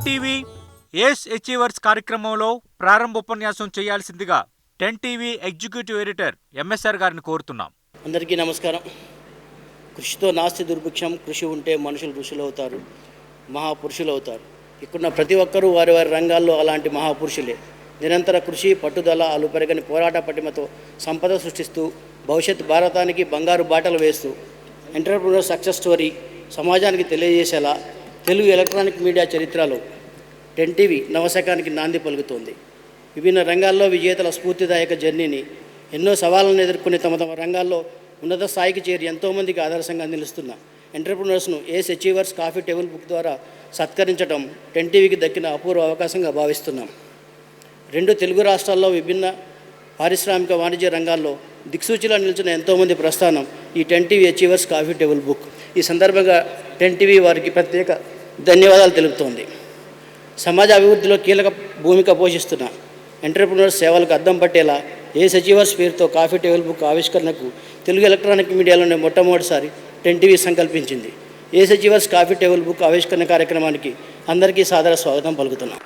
Ten TV ఏస్ achievers కార్యక్రమంలో ప్రారంభ ఉపన్యాసం చేయాల్సిందిగా ten TV executive editor MSR గారిని కోరుతున్నాం. అందరికీ నమస్కారం. కృషితో నాస్తి దుర్భిక్షం కృషి ఉంటే మనుషులు ఋషులు అవుతారు మహాపురుషులు అవుతారు ఇక్కడున్న ప్రతి ఒక్కరూ వారి వారి రంగాల్లో అలాంటి మహాపురుషులే. నిరంతర కృషి పట్టుదల అలుపెరగని పోరాట పటిమతో సంపద సృష్టిస్తూ భవిష్యత్ భారతానికి బంగారు బాటలు వేస్తూ ఎంటర్ప్రినర్ సక్సెస్ స్టోరీ సమాజానికి తెలియజేసేలా తెలుగు ఎలక్ట్రానిక్ మీడియా చరిత్రలో టెన్ టీవీ నవశకానికి నాంది పలుకుతోంది. విభిన్న రంగాల్లో విజేతల స్ఫూర్తిదాయక జర్నీని ఎన్నో సవాళ్ళను ఎదుర్కొని తమ తమ రంగాల్లో ఉన్నత స్థాయికి చేరి ఎంతోమందికి ఆదర్శంగా నిలుస్తున్న ఎంటర్ప్రినర్స్ను ace achievers coffee table book ద్వారా సత్కరించడం టెన్ టీవీకి దక్కిన అపూర్వ అవకాశంగా భావిస్తున్నాం. రెండు తెలుగు రాష్ట్రాల్లో విభిన్న పారిశ్రామిక వాణిజ్య రంగాల్లో దిక్సూచిలా నిలిచిన ఎంతోమంది ప్రస్థానం ఈ ten TV achievers coffee table book. ఈ సందర్భంగా టెన్ టీవీ వారికి ప్రత్యేక ధన్యవాదాలు తెలుపుతోంది. సమాజ అభివృద్ధిలో కీలక భూమిక పోషిస్తున్న ఎంటర్ప్రినర్ సేవలకు అద్దం పట్టేలా ఏ సచివర్స్ పేరుతో కాఫీ టేబుల్ బుక్ ఆవిష్కరణకు తెలుగు ఎలక్ట్రానిక్ మీడియాలోనే మొట్టమొదటిసారి ten TV సంకల్పించింది. Ace achievers coffee table book ఆవిష్కరణ కార్యక్రమానికి అందరికీ సాదర స్వాగతం పలుకుతున్నాం.